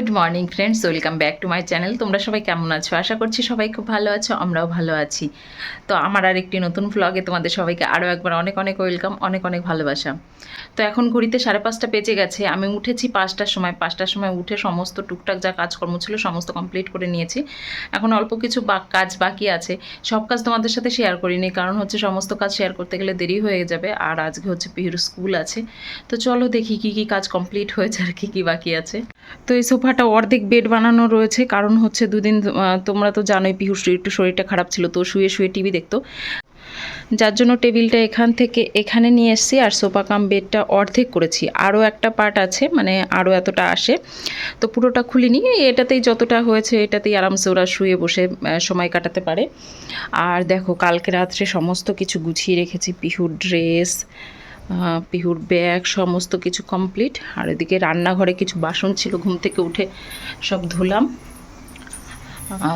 Good morning friends, welcome back to my channel. তোমরা সবাই কেমন আছো? আশা করছি সবাই খুব ভালো আছো, আমরাও ভালো আছি। তো আমার আর একটি নতুন ভ্লগে তোমাদের সবাইকে আরও একবার অনেক অনেক ওয়েলকাম, অনেক অনেক ভালোবাসা। তো এখন ঘড়িতে সাড়ে পাঁচটা বেজে গেছে। আমি উঠেছি পাঁচটার সময়। পাঁচটার সময় উঠে সমস্ত টুকটাক যা কাজকর্ম ছিল সমস্ত কমপ্লিট করে নিয়েছি। এখন অল্প কিছু বা- কাজ বাকি আছে। সব কাজ তোমাদের সাথে শেয়ার করিনি, কারণ হচ্ছে সমস্ত কাজ শেয়ার করতে গেলে দেরি হয়ে যাবে। আর আজকে হচ্ছে পিহুর স্কুল আছে। তো চলো দেখি কি কি কাজ কমপ্লিট হয়েছে আর কি কি বাকি আছে। তো এই সোফাটা অর্ধেক বেড বানানো রয়েছে। কারণ হচ্ছে দুদিন তোমরা তো জানোই পিহুর একটু শরীরটা খারাপ ছিল, তো শুয়ে শুয়ে টিভি দেখতো। যার জন্য টেবিলটা এখান থেকে এখানে নিয়ে এসেছি আর সোফা কাম বেডটা অর্ধেক করেছি। আরও একটা পার্ট আছে মানে আরও এতটা আসে। তো পুরোটা খুলিনি এটাতেই যতটা হয়েছে এটাতেই আরামসে ওরা শুয়ে বসে সময় কাটাতে পারে। আর দেখো, কালকে রাত্রে সমস্ত কিছু গুছিয়ে রেখেছি। পিহুর ড্রেস পিহুর ব্যাগ সমস্ত কিছু কমপ্লিট আর এদিকে রান্নাঘরে কিছু বাসন ছিল, ঘুম থেকে উঠে সব ধুলাম।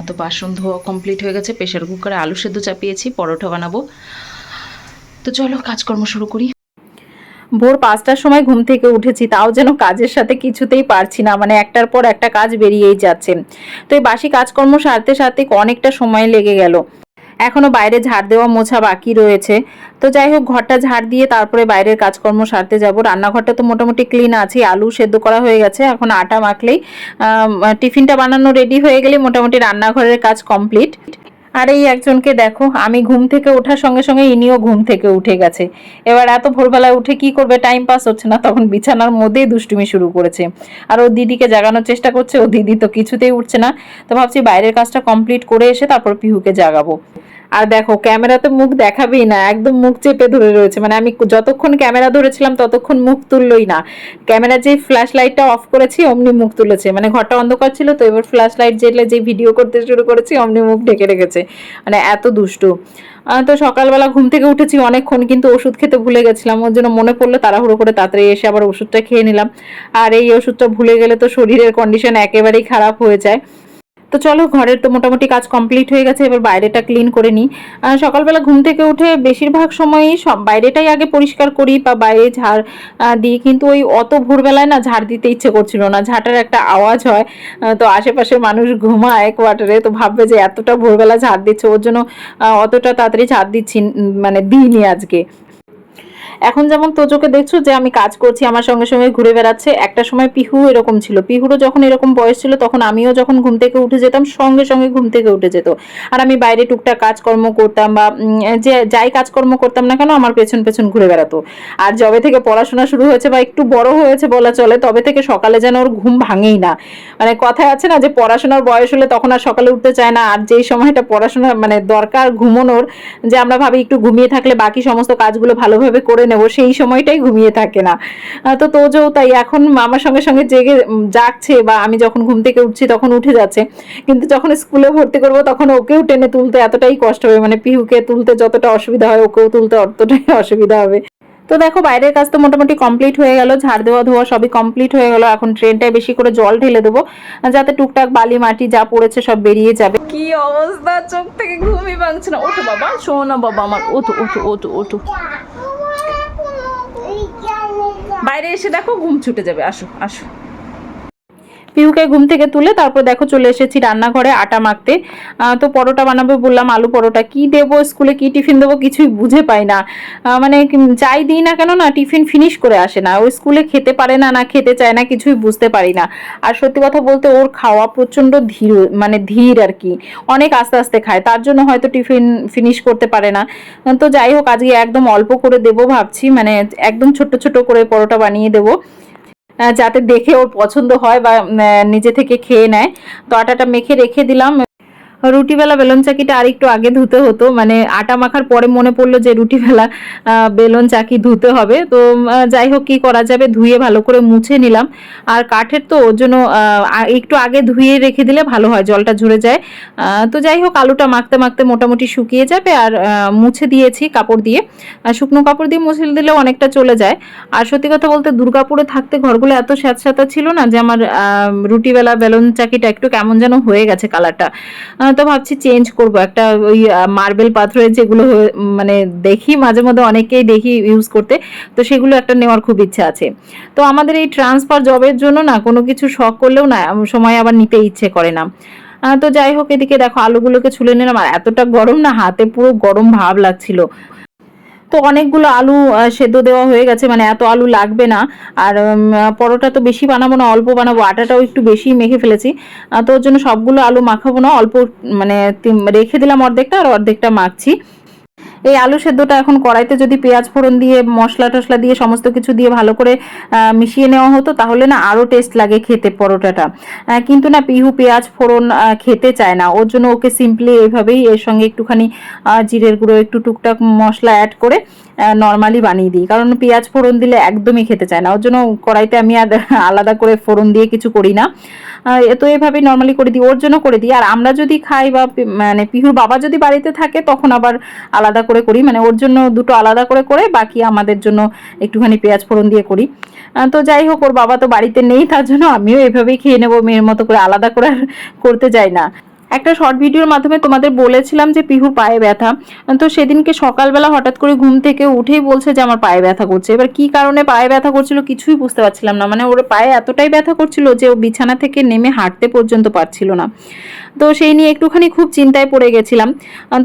তো বাসন ধোয়া কমপ্লিট হয়ে গেছে প্রেশার কুকারে আলু সেদ্ধ চাপিয়েছি, পরোটা বানাবো। তো চলো, কাজকর্ম শুরু করি। ভোর পাঁচটার সময় ঘুম থেকে উঠেছি, তাও যেন কাজের সাথে কিছুতেই পারছি না মানে একটার পর একটা কাজ বেরিয়েই যাচ্ছে। তো এই বাসি কাজকর্ম সারতে সারতে অনেকটা সময় লেগে গেল। এখনও বাইরে ঝাড় দেওয়া মোছা বাকি রয়েছে। তো যাই হোক, ঘরটা ঝাড় দিয়ে তারপরে বাইরের কাজকর্ম সারতে যাব। রান্নাঘরটা তো মোটামুটি ক্লিন আছে আলু সেদ্ধ করা হয়ে গেছে, এখন আটা মাখলেই টিফিনটা বানানো রেডি হয়ে গেলে মোটামুটি রান্নাঘরের কাজ কমপ্লিট আর এই একজনকে দেখো, আমি ঘুম থেকে ওঠার সঙ্গে সঙ্গে ইনিও ঘুম থেকে উঠে গেছে। এবার এত ভোরবেলায় উঠে কি করবে টাইম পাস হচ্ছে না, তখন বিছানার মধ্যেই দুষ্টুমি শুরু করেছে। আর ও দিদিকে জাগানোর চেষ্টা করছে, ও দিদি তো কিছুতেই উঠছে না। তো ভাবছি বাইরের কাজটা কমপ্লিট করে এসে তারপর পিহুকে জাগাবো। আর দেখো ক্যামেরা তো মুখ দেখাবেই না, একদম মুখ চেপে ধরে রয়েছে। মানে আমি যতক্ষণ ক্যামেরা ধরেছিলাম, ততক্ষণ মুখ তুললই না। ক্যামেরা যে ফ্ল্যাশ লাইটটা অফ করেছি, অমনি মুখ তুলেছে। মানে ঘরটা অন্ধকার ছিল, তো এবার ফ্ল্যাশ লাইট জেলে যে ভিডিও করতে শুরু করেছি, অমনি মুখ ঢেকে রেখেছে। মানে এত দুষ্টু। তো সকালবেলা ঘুম থেকে উঠেছি অনেকক্ষণ, কিন্তু ওষুধ খেতে ভুলে গেছিলাম। ওর জন্য মনে পড়ল তাড়াহুড়ো করে তাড়াতাড়ি এসে আবার ওষুধটা খেয়ে নিলাম। আর এই ওষুধটা ভুলে গেলে তো শরীরের কন্ডিশন একেবারেই খারাপ হয়ে যায়। তো চলো, ঘরের তো মোটামুটি কাজ কমপ্লিট হয়ে গেছে, এবার বাইরেটা ক্লিন করে নিই। সকালবেলা ঘুম থেকে উঠে বেশিরভাগ সময়ই সব বাইরেটাই আগে পরিষ্কার করি বা বাইরে ঝাড় দিই। কিন্তু ওই অত ভোরবেলায় না ঝাড় দিতে ইচ্ছে করছিল না। ঝাঁটার একটা আওয়াজ হয় তো আশেপাশের মানুষ ঘুমায় কোয়ার্টারে তো ভাববে যে এতটা ভোরবেলা ঝাড় দিচ্ছে, ওর জন্য অতটা তাড়াতাড়ি ঝাড় দিচ্ছি মানে দিইনি আজকে। এখন যেমন তোজোকে দেখছ যে আমি কাজ করছি, আমার সঙ্গে সঙ্গে ঘুরে বেড়াচ্ছে, একটা সময় পিহু এরকম ছিল। পিহুরও যখন এরকম বয়স ছিল, তখন আমিও যখন ঘুম থেকে উঠে যেতাম, সঙ্গে সঙ্গে ঘুম থেকে উঠে যেত। আর আমি বাইরে টুকটাক কাজকর্ম করতাম বা যে, যাই কাজকর্ম করতাম না কেন, আমার পেছন পেছন ঘুরে বেড়াতো। আর যবে থেকে পড়াশোনা শুরু হয়েছে বা একটু বড় হয়েছে বলা চলে, তবে থেকে সকালে যেন ওর ঘুম ভাঙেই না। মানে কথায় আছে না যে, পড়াশোনার বয়স হলে তখন আর সকালে উঠতে চায় না, আর যেই সময়টা পড়াশোনা মানে দরকার ঘুমানোর, যে আমরা ভাবি একটু ঘুমিয়ে থাকলে বাকি সমস্ত কাজগুলো ভালোভাবে করে নেব, সেই সময়টাই ঘুমিয়ে থাকে না। তো তোজও তাই, এখন আমার সঙ্গে সঙ্গে জেগে জাগছে বা আমি যখন ঘুম থেকে উঠছি তখন উঠে যাচ্ছে। কিন্তু যখন স্কুলে ভর্তি করব তখন ওকেও টেনে তুলতে এতটাই কষ্ট হবে মানে পিহুকে তুলতে যতটা অসুবিধা হয় ওকেও তুলতে অতটাই অসুবিধা হবে। তো দেখো বাইরের কাজ তো মোটামুটি কমপ্লিট হয়ে গেল, ঝাড় দেওয়া ধোয়া সবই কমপ্লিট হয়ে গেল, এখন ট্রেনটায় বেশি করে জল ঢেলে দেবো, যাতে টুকটাক বালি মাটি যা পড়েছে সব বেরিয়ে যাবে। কি অবস্থা? চোখ থেকে ঘুমই ভাঙছে না। ওঠো বাবা, শোনো বাবা আমার। ওঠো ওঠো ওঠো ওঠো। বাইরে এসে দেখো ঘুম ছুটে যাবে। আসো আসো। পিহুকে ঘুম থেকে তুলে তারপর দেখো চলে এসেছি রান্নাঘরে আটা মাখতে। তো পরোটা বানাবে বললাম, আলু পরোটা কি দেবো, স্কুলে কি টিফিন দেবো কিছুই বুঝে পাই না। মানে যাই দিই না কেন না, টিফিন ফিনিশ করে আসে না। ওই স্কুলে খেতে পারে না না খেতে চায় না, কিছুই বুঝতে পারি না। আর সত্যি কথা বলতে ওর খাওয়া প্রচণ্ড ধীর মানে ধীর আর কি। অনেক আস্তে আস্তে খায়, তার জন্য হয়তো টিফিন ফিনিশ করতে পারে না। তো যাই হোক, আজকে একদম অল্প করে দেবো ভাবছি মানে একদম ছোট ছোট করে পরোটা বানিয়ে দেবো। যাতে দেখে ওর পছন্দ হয় বা নিজে থেকে খেয়ে নেয়। তো আটাটা মেখে রেখে দিলাম। রুটিবেলা বেলন চাকিটা আরেকটু আগে ধুতে হতো মানে আটা মাখার পরে মনে পড়ল যে রুটিবেলা বেলন চাকি ধুতে হবে। তো যাই হোক, কি করা যাবে? ধুয়ে ভালো করে মুছে নিলাম। আর কাঠের তো, ওর জন্য একটু আগে ধুয়ে রেখে দিলে ভালো হয়, জলটা ঝরে যায়। তো যাই হোক, আলুটা মাখতে মাখতে মোটামুটি শুকিয়ে যাবে আর মুছে দিয়েছি কাপড় দিয়ে। আর শুকনো কাপড় দিয়ে মুছে দিলেও অনেকটা চলে যায়। আর সত্যি কথা বলতে, দুর্গাপুরে থাকতে ঘরগুলো এত স্যাঁতস্যাঁতা ছিল না যে আমার রুটিবেলা বেলন চাকিটা একটু কেমন যেন হয়ে গেছে কালারটা তো ভাবছি চেঞ্জ করব। একটা ওই মার্বেল পাথরের যেগুলো মানে দেখি, মাঝে মধ্যে অনেকেই দেখি ইউজ করতে। তো সেগুলো একটা নেওয়ার খুব ইচ্ছা আছে। তো আমাদের এই ট্রান্সফার জবের জন্য না, কোনো কিছু শখ করলেও না সময় আবার নিতে ইচ্ছে করে না। তো যাই হোক, এদিকে দেখো, আলুগুলোকে ছুলে নিলাম। আর এতটা গরম না, হাতে পুরো গরম ভাব লাগছিল। তো অনেকগুলো আলু সেদ্ধ দেওয়া হয়ে গেছে মানে এত আলু লাগবে না। আর পরোটা তো বেশি বানাবো না, অল্প বানাবো, আটাটাও একটু বেশি মেখে ফেলেছি। তো ওর জন্য সবগুলো আলু মাখাবো না, অল্প মানে রেখে দিলাম অর্ধেকটা, আর অর্ধেকটা মাখছি। এই আলু সেদ্ধটা এখন কড়াইতে যদি পেঁয়াজ ফোড়ন দিয়ে, মশলা টশলা দিয়ে, সমস্ত কিছু দিয়ে ভালো করে মিশিয়ে নেওয়া হতো, তাহলে না আরও টেস্ট লাগে খেতে পরোটাটা। কিন্তু না পিহু পেঁয়াজ ফোড়ন খেতে চায় না। ওর জন্য ওকে সিম্পলি এইভাবেই এর সঙ্গে একটুখানি জিরের গুঁড়ো, একটু টুকটাক মশলা অ্যাড করে নর্মালি বানিয়ে দিই। কারণ পেঁয়াজ ফোড়ন দিলে একদমই খেতে চায় না। ওর জন্য কড়াইতে আমি আর আলাদা করে ফোড়ন দিয়ে কিছু করি না। তো এভাবেই নর্মালি করে দিই। ওর জন্য করে দিই। আর আমরা যদি খাই বা মানে পিহুর বাবা যদি বাড়িতে থাকে, তখন আবার আলাদা করে করি মানে ওর জন্য দুটো আলাদা করে করে, বাকি আমাদের জন্য একটুখানি পেঁয়াজ ফোড়ন দিয়ে করি। তো যাই হোক, ওর বাবা তো বাড়িতে নেই, তার জন্য আমিও এভাবেই খেয়ে নেব, মেয়ের মতো করে আলাদা করে করতে যাই না। একটা শর্ট ভিডিওর মাধ্যমে তোমাদের বলেছিলাম যে পিহুর পায়ে ব্যথা। তো সেদিনকে সকালবেলা হঠাৎ করে ঘুম থেকে উঠেই বলছে যে আমার পায়ে ব্যথা করছে। এবার কি কারণে পায়ে ব্যথা করছিল কিছুই বুঝতে পারছিলাম না। মানে ওর পায়ে এতটাই ব্যথা করছিল যে ও বিছানা থেকে নেমে হাঁটতে পর্যন্ত পারছিল না। তো সেই নিয়ে একটুখানি খুব চিন্তায় পড়ে গেছিলাম।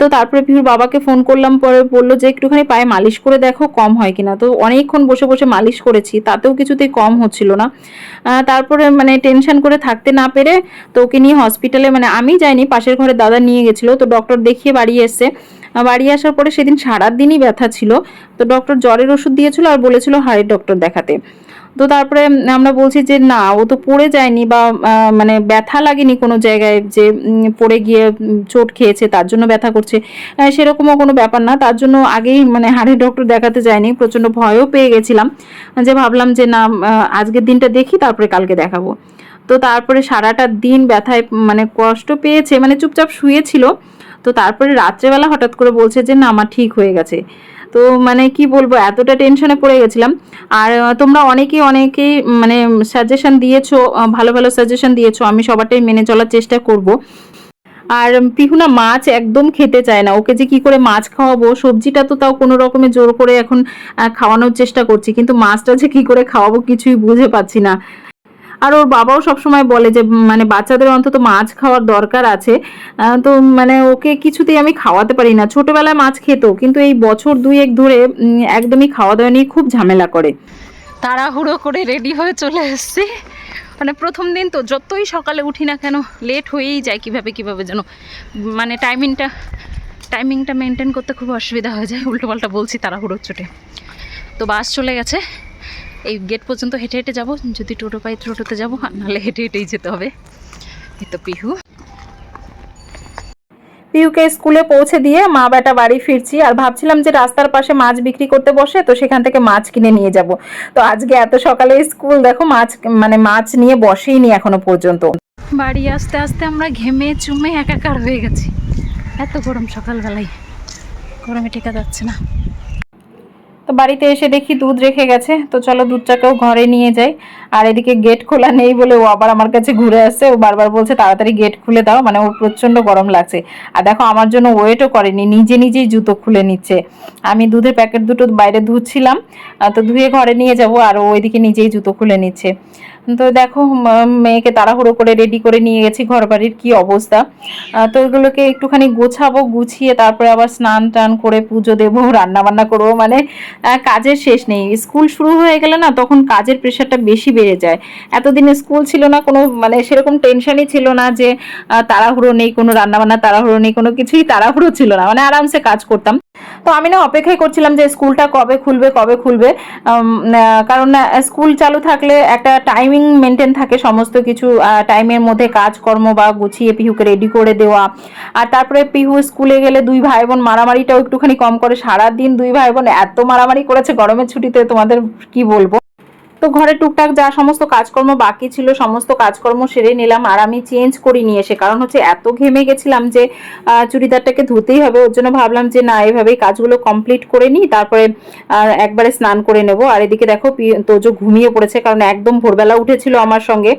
তো তারপরে পিহুর বাবাকে ফোন করলাম, পরে বলল যে একটুখানি পায়ে মালিশ করে দেখো কম হয় কিনা। তো অনেকক্ষণ বসে বসে মালিশ করেছি, তাতেও কিছুতেই কম হচ্ছিল না। তারপরে মানে টেনশন করে থাকতে না পেরে তো ওকে নিয়ে হসপিটালে মানে আমি যাইনি পাশের ঘরে দাদা নিয়ে গেছিল, তো ডক্টর দেখিয়ে বাড়ি এসছে। বাড়ি আসার পরে সেদিন সারাদিনই ব্যথা ছিল, তো ডক্টর জ্বরের ওষুধ দিয়েছিল আর বলেছিল হাড়ের ডক্টর দেখাতে। তো তারপরে আমরা বলছি যে, না, ও তো পড়ে যায়নি বা মানে ব্যথা লাগেনি কোনো জায়গায়, যে পড়ে গিয়ে চোট খেয়েছে, তার জন্য ব্যথা করছে। সেরকমও কোনো ব্যাপার না, তার জন্য আগেই মানে হাড়ের ডক্টর দেখাতে যায়নি, প্রচণ্ড ভয়ও পেয়ে গেছিলাম। যে ভাবলাম যে, না আজকের দিনটা দেখি, তারপরে কালকে দেখাবো। তো তারপরে সারাটা দিন ব্যথায় মানে কষ্ট পেয়েছে মানে চুপচাপ শুয়েছিল। তো তারপরে রাত্রেবেলা হঠাৎ করে বলছে যে, না আমার ঠিক হয়ে গেছে। তো মানে কি বলব, এতটা টেনশনে পড়ে গেছিলাম। আর তোমরা অনেকেই অনেকেই মানে সাজেশন দিয়েছ ভালো ভালো সাজেশন দিয়েছ। আমি সবারটাই মেনে চলার চেষ্টা করব। আর, পিহুনা, মাছ একদম খেতে চায় না। ওকে যে কি করে মাছ খাওয়াবো, সবজিটা তো তাও কোনো রকমে জোর করে এখন খাওয়ানোর চেষ্টা করছি। কিন্তু মাছটা যে কি করে খাওয়াবো কিছুই বুঝে পাচ্ছি না। আর ওর বাবাও সবসময় বলে যে মানে বাচ্চাদের অন্তত মাছ খাওয়ার দরকার আছে। তো মানে ওকে কিছুতেই আমি খাওয়াতে পারি না। ছোটবেলায় মাছ খেত, কিন্তু এই বছর দুই এক ধরে একদমই খাওয়া দাওয়া নিয়ে খুব ঝামেলা করে। তাড়াহুড়ো করে রেডি হয়ে চলে এসেছি। মানে প্রথম দিন তো যতই সকালে উঠি না কেন, লেট হয়েই যায় কীভাবে কীভাবে যেন। মানে টাইমিংটা টাইমিংটা মেনটেন করতে খুব অসুবিধা হয়ে যায়। উল্টোপাল্টা বলছি, তাড়াহুড়োর চোটে। তো বাস চলে গেছে। এই গেট পর্যন্ত হেঁটে হেঁটে যাব। যদি টোটো পাই টোটোতে যাব নাহলে হেঁটে হেঁটেই যেতে হবে। এই তো পিহু। পিউকে স্কুলে পৌঁছে দিয়ে মা বেটা বাড়ি ফিরছি আর ভাবছিলাম যে রাস্তার পাশে মাছ বিক্রি করতে বসে তো সেখান থেকে মাছ কিনে নিয়ে যাব। তো আজকে এত সকালে স্কুল দেখো মাছ মানে মাছ নিয়ে বসেইনি এখনও পর্যন্ত। বাড়ি আসতে আসতে আমরা ঘেমে চুমে একাকার হয়ে গেছি। এত গরম সকালবেলায়। গরমে টেকা যাচ্ছে না। তো বাড়িতে এসে দেখি দুধ রেখে গেছে। তো চলো দুধটাকেও ঘরে নিয়ে যাই। আর এদিকে গেট খোলা নেই বলে ও আবার আমার কাছে ঘুরে আসছে। ও বারবার বলছে, তাড়াতাড়ি গেট খুলে দাও। মানে ওর প্রচণ্ড গরম লাগছে। আর দেখো, আমার জন্য ওয়েটও করেনি, নিজে নিজেই জুতো খুলে নিচ্ছে। আমি দুধের প্যাকেট দুটো বাইরে ধুচ্ছিলাম। তো ধুয়ে ঘরে নিয়ে যাব আর ওইদিকে নিজেই জুতো খুলে নিচ্ছে। তো দেখো মেয়েকে তাড়াহুড়ো করে রেডি করে নিয়ে গেছি ঘর বাড়ির কি অবস্থা। তো এগুলোকে একটুখানি গোছাবো, গুছিয়ে তারপরে আবার স্নান টান করে পুজো দেবো, রান্না বান্না করব মানে কাজের শেষ নেই। স্কুল শুরু হয়ে গেলে না, তখন কাজের প্রেশারটা বেশি বেড়ে যায়। এতদিন স্কুল ছিল না, কোনো মানে সেরকম টেনশনই ছিল না যে তাড়াহুড়ো নেই, কোনো রান্নাবান্না তাড়াহুড়ো নেই, কোনো কিছুই তাড়াহুড়ো ছিল না মানে আরামসে কাজ করতাম। তো আমি না অপেক্ষাই করছিলাম যে স্কুলটা কবে খুলবে কবে খুলবে। কারণ স্কুল চালু থাকলে একটা টাইমিং মেনটেন থাকে সমস্ত কিছু টাইমের মধ্যে কাজকর্ম বা গুছিয়ে পিহুকে রেডি করে দেওয়া। আর তারপরে পিহু স্কুলে গেলে দুই ভাই বোন মারামারিটাও একটুখানি কম করে। সারাদিন দুই ভাই বোন এত মারামারি করেছে গরমের ছুটিতে, তোমাদের কি বলব? তো ঘরে টুকটাক যা সমস্ত কাজকর্ম বাকি ছিল, সমস্ত কাজকর্ম সেরে নিলাম আর আমি চেঞ্জ করি নিয়ে এসে। কারণ হচ্ছে এত ঘেমে গেছিলাম যে চুড়িদারটাকে ধুতেই হবে। ওর জন্য ভাবলাম যে, না, এভাবেই কাজগুলো কমপ্লিট করে নিই, তারপরে একবারে স্নান করে নেব। আর এদিকে দেখো তোজো ঘুমিয়ে পড়েছে, কারণ একদম ভোরবেলা উঠেছিল আমার সঙ্গে।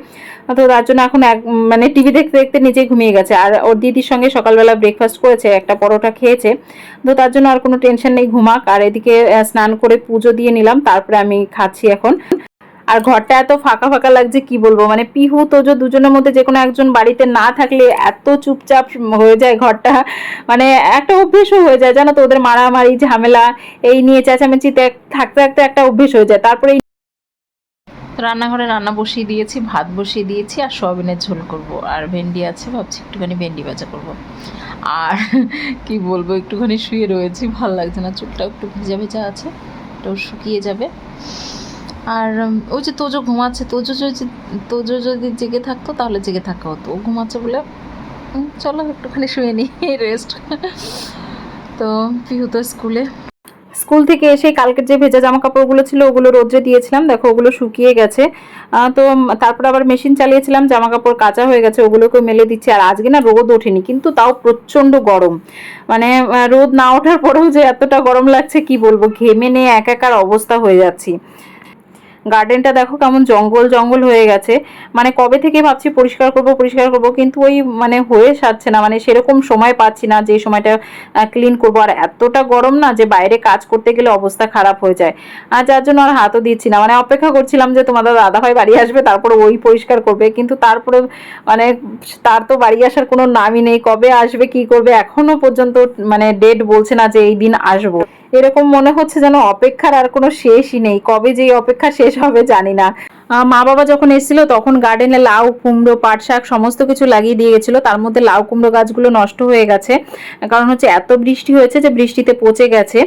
তো তার জন্য এখন এক মানে টিভি দেখতে দেখতে নিজেই ঘুমিয়ে গেছে। আর ওর দিদির সঙ্গে সকালবেলা ব্রেকফাস্ট করেছে, একটা পরোটা খেয়েছে। তো তার জন্য আর কোনো টেনশন নেই, ঘুমাক। আর এদিকে স্নান করে পুজো দিয়ে নিলাম, তারপরে আমি খাচ্ছি এখন। আর ঘরটা এত ফাঁকা ফাঁকা লাগছে, কি বলব? মানে পিহু, তোজো দুজনের মধ্যে যে কোনো একজন বাড়িতে না থাকলে এত চুপচাপ হয়ে যায় ঘরটা। মানে একটা অভ্যেসও হয়ে যায়, জানো তো, ওদের মারামারি, ঝামেলা, এই নিয়ে চেঁচামেচিতে থাকতে থাকতে একটা অভ্যেস হয়ে যায়। তারপরে রান্নাঘরে রান্না বসিয়ে দিয়েছি, ভাত বসিয়ে দিয়েছি, আর সোয়াবিনের ঝোল করব। আর ভেন্ডি আছে, ভাবছি একটুখানি ভেন্ডি ভাজা করব। আর কি বলব, একটুখানি শুয়ে রয়েছি, ভালো লাগছে না চুলটা একটু ভেজা ভেজা আছে ওটাও শুকিয়ে যাবে। আর ওই যে তোজো ঘুমাচ্ছে, তোজো যদি তোজো যদি জেগে থাকতো, তাহলে জেগে থাকা হতো। ও ঘুমাচ্ছে বলে চলো একটুখানি শুয়ে নিই রেস্ট তো পিহু তো স্কুলে। স্কুল থেকে এসে কালকের যে ভেজা জামা কাপড়গুলো ছিল, ওগুলো রোদ্রে দিয়েছিলাম। দেখো, ওগুলো শুকিয়ে গেছে। তো তারপর আবার মেশিন চালিয়েছিলাম জামা কাপড় কাঁচা হয়ে গেছে ওগুলোকে মেলে দিচ্ছি। আর আজকে না রোদ ওঠেনি, কিন্তু তাও প্রচণ্ড গরম। মানে রোদ না ওঠার পরেও যে এতটা গরম লাগছে, কি বলব? ঘেমে নিয়ে একাকার অবস্থা হয়ে যাচ্ছি। গার্ডেনটা দেখো কেমন জঙ্গল জঙ্গল হয়ে গেছে। মানে কবে থেকে ভাবছি পরিষ্কার করব পরিষ্কার করব, কিন্তু ওই মানে হয়ে সারছে না। মানে সেরকম সময় পাচ্ছি না যে সময়টা ক্লিন করব। আর এতটা গরম না যে বাইরে কাজ করতে গেলে অবস্থা খারাপ হয়ে যায়। আর যার জন্য আর হাতও দিচ্ছি না। মানে অপেক্ষা করছিলাম যে তোমাদের দাদা ভাই বাড়ি আসবে, তারপরে ওই পরিষ্কার করবে। কিন্তু তারপরে মানে তার তো বাড়ি আসার কোনো নামই নেই। কবে আসবে, কি করবে, এখনও পর্যন্ত মানে ডেট বলছে না যে এই দিন আসব। এরকম মনে হচ্ছে যেন অপেক্ষার আর কোনো শেষই নেই। কবে যে অপেক্ষা শেষ হবে জানি না। মা বাবা যখন এসেছিল তখন গার্ডেনে লাউ, কুমড়ো পাট শাক সমস্ত কিছু লাগিয়ে দিয়ে গেছিল। তার মধ্যে লাউ, কুমড়ো গাছগুলো নষ্ট হয়ে গেছে। কারণ হচ্ছে এত বৃষ্টি হয়েছে যে বৃষ্টিতে পচে গেছে।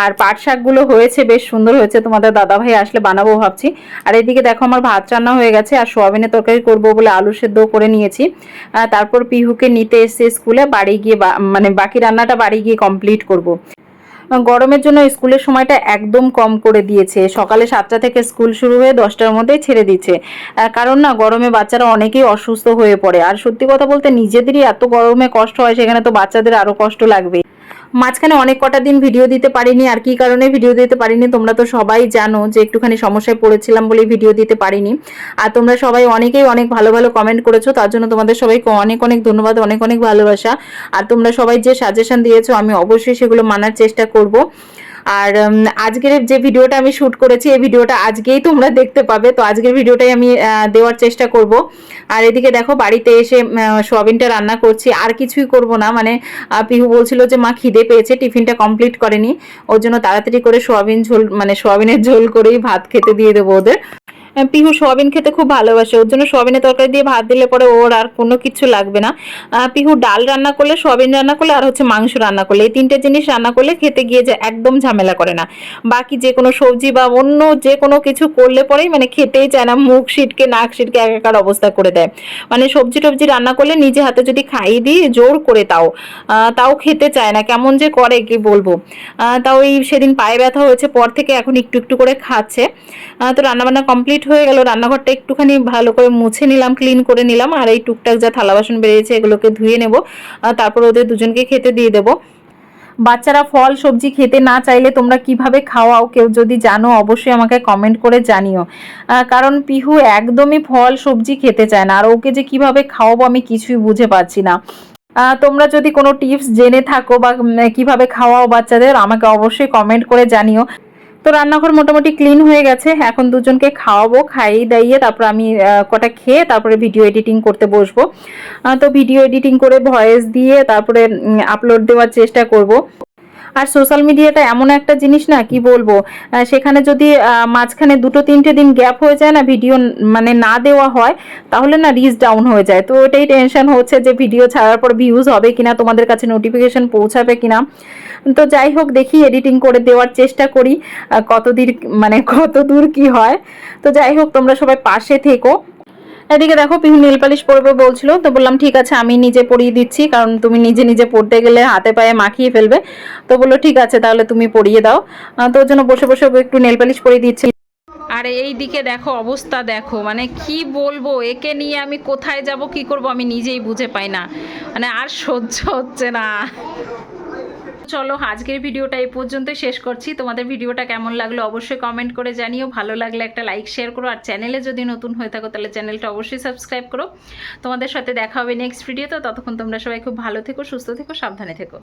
আর পাট শাকগুলো হয়েছে, বেশ সুন্দর হয়েছে। তোমাদের দাদাভাই আসলে বানাবো ভাবছি। আর এদিকে দেখো আমার ভাত রান্না হয়ে গেছে। আর সোয়াবিনের তরকারি করব বলে আলু সেদ্ধ করে নিয়েছি। তারপর পিহুকে নিতে এসে স্কুলে। বাড়ি গিয়ে মানে বাকি রান্নাটা বাড়ি গিয়ে কমপ্লিট করব। গরমের জন্য স্কুলের সময়টা একদম কম করে দিয়েছে। সকালে সাতটা থেকে স্কুল শুরু হয়ে দশটার মধ্যেই ছেড়ে দিচ্ছে। কারণ না, গরমে বাচ্চারা অনেকেই অসুস্থ হয়ে পড়ে। আর সত্যি কথা বলতে, নিজেদেরই এত গরমে কষ্ট হয়, সেখানে তো বাচ্চাদের আরও কষ্ট লাগবে মাঝখানে অনেক কটা দিন ভিডিও দিতে পারিনি, আর কি কারণে ভিডিও দিতে পারিনি, তোমরা তো সবাই জানো যে একটুখানি সমস্যায় পড়েছিলাম বলে ভিডিও দিতে পারিনি। আর তোমরা সবাই অনেকেই অনেক ভালো ভালো কমেন্ট করেছ, তার জন্য তোমাদের সবাইকে অনেক অনেক ধন্যবাদ, অনেক অনেক ভালোবাসা। আর তোমরা সবাই যে সাজেশন দিয়েছ, আমি অবশ্যই সেগুলো মানার চেষ্টা করব। আর আজকের যে ভিডিওটা আমি শ্যুট করেছি, এই ভিডিওটা আজকেই তোমরা দেখতে পাবে। তো আজকের ভিডিওটাই আমি দেওয়ার চেষ্টা করব। আর এদিকে দেখো, বাড়িতে এসে সোয়াবিনটা রান্না করছি। আর কিছুই করব না মানে পিহু বলছিল যে, মা খিদে পেয়েছে, টিফিনটা কমপ্লিট করেনি। ওর জন্য তাড়াতাড়ি করে সোয়াবিন ঝোল মানে সোয়াবিনের ঝোল করেই ভাত খেতে দিয়ে দেবো ওদের। পিহু সোয়াবিন খেতে খুব ভালোবাসে, ওর জন্য সোয়াবিনের তরকারি দিয়ে ভাত দিলে পরে ওর আর কোনো কিছু লাগবে না। পিহু ডাল রান্না করলে, সোয়াবিন রান্না করলে আর হচ্ছে মাংস রান্না করলে। এই তিনটে জিনিস রান্না করলে খেতে গিয়ে যে একদম ঝামেলা করে না। বাকি যে কোনো সবজি বা অন্য যে কোনো কিছু করলে পরেই মানে খেতেই চায় না, মুখ সিটকে, নাক সিটকে একাকার অবস্থা করে দেয়। মানে সবজি টবজি রান্না করলে নিজে হাতে যদি খাইয়ে দিই, জোর করে তাও। তাও খেতে চায় না, কেমন যে করে, কি বলব। তাও এই সেদিন পায়ে ব্যথা হয়েছে, পর থেকে এখন একটু একটু করে খাচ্ছে। তো রান্নাবান্না কমপ্লিট হয়ে গেল, রান্নাঘরটা একটুখানি ভালো করে মুছে নিলাম ক্লিন করে নিলাম, আর এই টুকটাক যা থালা বাসন বেরিয়েছে এগুলোকে ধুয়ে নেব তারপর ওদের দুজনকে খেতে দিয়ে দেবো। বাচ্চারা ফল, সবজি খেতে না চাইলে তোমরা কীভাবে খাওয়াও, কেউ যদি জানো অবশ্যই আমাকে কমেন্ট করে জানিও। কারণ পিহু একদমই ফল, সবজি খেতে চায় না, আর ওকে যে কীভাবে খাওয়াবো আমি কিছুই বুঝে পাচ্ছি না। তোমরা যদি কোনো টিপস জেনে থাকো বা কীভাবে খাওয়াও বাচ্চাদের, আমাকে অবশ্যই কমেন্ট করে জানিও। তো রান্নাঘর মোটামুটি ক্লিন হয়ে গেছে। এখন দুজনকে খাওয়াবো, খাইয়ে দাইয়ে তারপর আমি কটা খেয়ে তারপরে ভিডিও এডিটিং করতে বসবো। তো ভিডিও এডিটিং করে ভয়েস দিয়ে তারপরে আপলোড দেওয়ার চেষ্টা করব। আর সোশ্যাল মিডিয়াটা এমন একটা জিনিস না কি বলব? সেখানে যদি মাঝখানে দুটো তিনটে দিন গ্যাপ হয়ে যায় না ভিডিও মানে না দেওয়া হয় তাহলে না রিচ ডাউন হয়ে যায়। তো ওটাই টেনশন হচ্ছে যে ভিডিও ছাড়ার পর ভিউজ হবে কিনা তোমাদের কাছে নোটিফিকেশন পৌঁছাবে কিনা। তো যাই হোক দেখি এডিটিং করে দেওয়ার চেষ্টা করি আহ, কতদূর মানে কত দূর কি হয়। তো যাই হোক তোমরা সবাই পাশে থেকো। এদিকে দেখো, পিহু নীল পালিশ পরবে বলছিল, তো বললাম, ঠিক আছে, আমি নিজে পরিয়ে দিচ্ছি, কারণ তুমি নিজে নিজে পড়তে গেলে হাতে পায়ে মাখিয়ে ফেলবে। তো বলল, ঠিক আছে, তাহলে তুমি পরিয়ে দাও। তো ওর জন্য বসে বসে একটু নেল পালিশ পরিয়ে দিচ্ছি। আর এই দিকে দেখো, অবস্থা দেখো মানে কি বলব, একে নিয়ে আমি কোথায় যাব, কি করব, আমি নিজেই বুঝে পাই না। মানে আর সহ্য হচ্ছে না। চলো, আজকের ভিডিওটা এই পর্যন্ত শেষ করছি। তোমাদের ভিডিওটা কেমন লাগল অবশ্যই কমেন্ট করে জানিও। ভালো লাগলে একটা লাইক শেয়ার করো। আর চ্যানেলে যদি নতুন হয়ে থাকো, তাহলে চ্যানেলটা অবশ্যই সাবস্ক্রাইব করো। তোমাদের সাথে দেখা হবে নেক্সট ভিডিওতে ততক্ষণ তোমরা সবাই খুব ভালো থেকো, সুস্থ থেকো, সাবধানে থেকো।